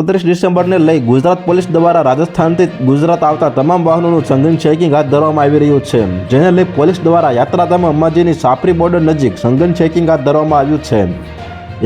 એકત્રીસ ડિસેમ્બરને લઈ ગુજરાત પોલીસ દ્વારા રાજસ્થાનથી ગુજરાત આવતા તમામ વાહનોનું સંઘન ચેકિંગ હાથ ધરવામાં આવી રહ્યું છે. જેને લઈ પોલીસ દ્વારા યાત્રાધામ અંબાજીની સાપરી બોર્ડર નજીક સંઘન ચેકિંગ હાથ ધરવામાં આવ્યું છે.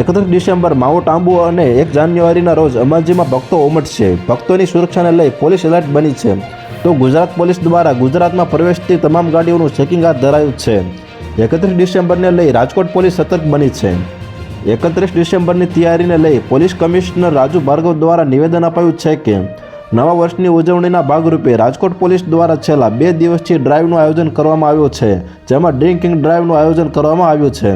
એકત્રીસ ડિસેમ્બર માઉન્ટ આંબુ અને એક જાન્યુઆરીના રોજ અંબાજીમાં ભક્તો ઉમટશે. ભક્તોની સુરક્ષાને લઈ પોલીસ એલર્ટ બની છે. તો ગુજરાત પોલીસ દ્વારા ગુજરાતમાં પ્રવેશતી તમામ ગાડીઓનું ચેકિંગ હાથ ધરાયું છે. એકત્રીસ ડિસેમ્બરને લઈ રાજકોટ પોલીસ સતર્ક બની છે. એકત્રીસ ડિસેમ્બરની તૈયારીને લઈ પોલીસ કમિશનર રાજુ ભાર્ગવ દ્વારા નિવેદન અપાયું છે કે નવા વર્ષની ઉજવણીના ભાગરૂપે રાજકોટ પોલીસ દ્વારા છેલ્લા બે દિવસથી ડ્રાઈવનું આયોજન કરવામાં આવ્યું છે, જેમાં ડ્રિંકિંગ ડ્રાઈવનું આયોજન કરવામાં આવ્યું છે.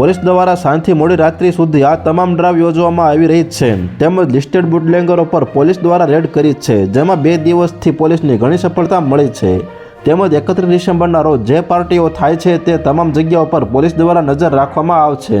પોલીસ દ્વારા સાંજથી મોડી રાત્રિ સુધી આ તમામ ડ્રાઇવ યોજવામાં આવી રહી છે. તેમજ લિસ્ટેડ બુટલેંગરો પર પોલીસ દ્વારા રેડ કરી છે, જેમાં બે દિવસથી પોલીસની ઘણી સફળતા મળી છે. તેમજ એકત્રીસ ડિસેમ્બરના રોજ જે પાર્ટીઓ થાય છે તે તમામ જગ્યાઓ પર પોલીસ દ્વારા નજર રાખવામાં આવશે.